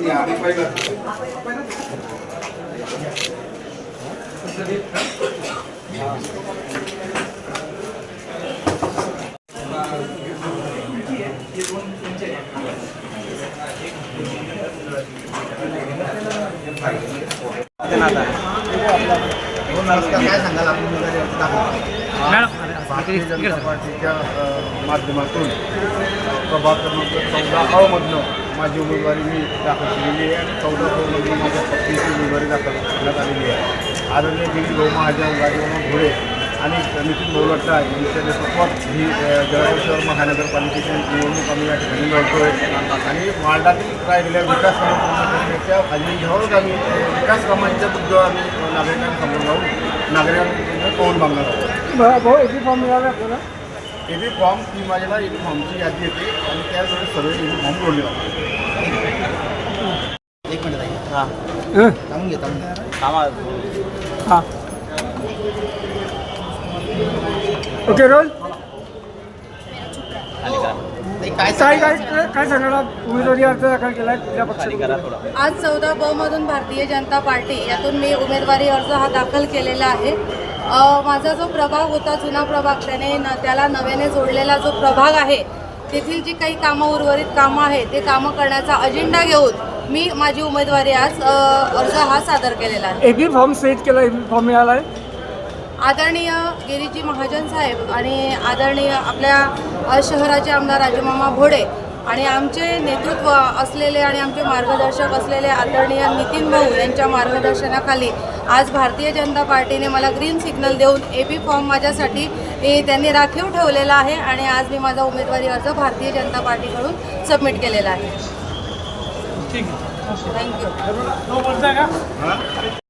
काय सांगाल आपण भारतीय जनता पार्टीच्या माध्यमातून प्रभाग क्रमांक चौदा अमधनं माझी उमेदवारी मी दाखल केलेली आहे. आणि चौदा अ माझ्या पत्नीची उमेदवारी दाखल करण्यात आलेली आहे. आदरणीय दिलीप भाऊ महाजन राजभाऊ घोडे आणि नितीन भाऊ यांच्या नेतृत्वात ही जळगाव शहर महानगरपालिकेची निवडणूक आम्ही या ठिकाणी लढतो आहे आणि वार्डातील राहिलेल्या विकास कामं पूर्ण करण्याच्या अजेंड्यावर आम्ही विकास कामांच्या मुद्द्यावर आम्ही अ, नागरिकांसमोर जाऊन नागरिकांना कौल मागणार आहोत. भाऊ याची फॉर्म मिळाला आपल्याला? एबी फॉर्म ती माझ्याला एबी फॉर्मची यादी येते आणि त्यावेळेस सगळे एबी फॉर्म जोडले जातात. एक मिनिट आहे हां. हं. थांबून घे थांबून घे. हां. ओके रोल नाही, काय काय काय सांगणार उमेदवारी अर्ज दाखल केला आहे कुठल्या पक्षाकडून आज चौदा ब मधून भारतीय जनता पार्टी यातून मी उमेदवारी अर्ज हा दाखल केलेला आहे. माझा जो प्रभाग होता जुना प्रभाग त्याने न त्याला नव्याने जोडलेला जो प्रभाग आहे तेथील जी काही कामं उर्वरित कामं आहे ते कामं करण्याचा अजेंडा घेऊन मी माझी उमेदवारी आज अर्ज हा सादर केलेला आहे. एबी फॉर्म सेट केला एबी फॉर्म मिळाला आहे. आदरणीय गिरीजी महाजन साहेब आणि आदरणीय आपल्या शहराचे आमदार राजमामा भोडे आणि आमचे नेतृत्व असलेले आणि आमचे मार्गदर्शक असलेले आदरणीय नितीन भाऊ यांच्या मार्गदर्शनाखाली आज भारतीय जनता पार्टीने मला ग्रीन सिग्नल देऊन ए पी फॉर्म माझ्यासाठी त्यांनी राखीव ठेवलेला आहे आणि आज मी माझा उमेदवारी अर्ज भारतीय जनता पार्टीकडून सबमिट केलेला आहे. थँक्यू हां?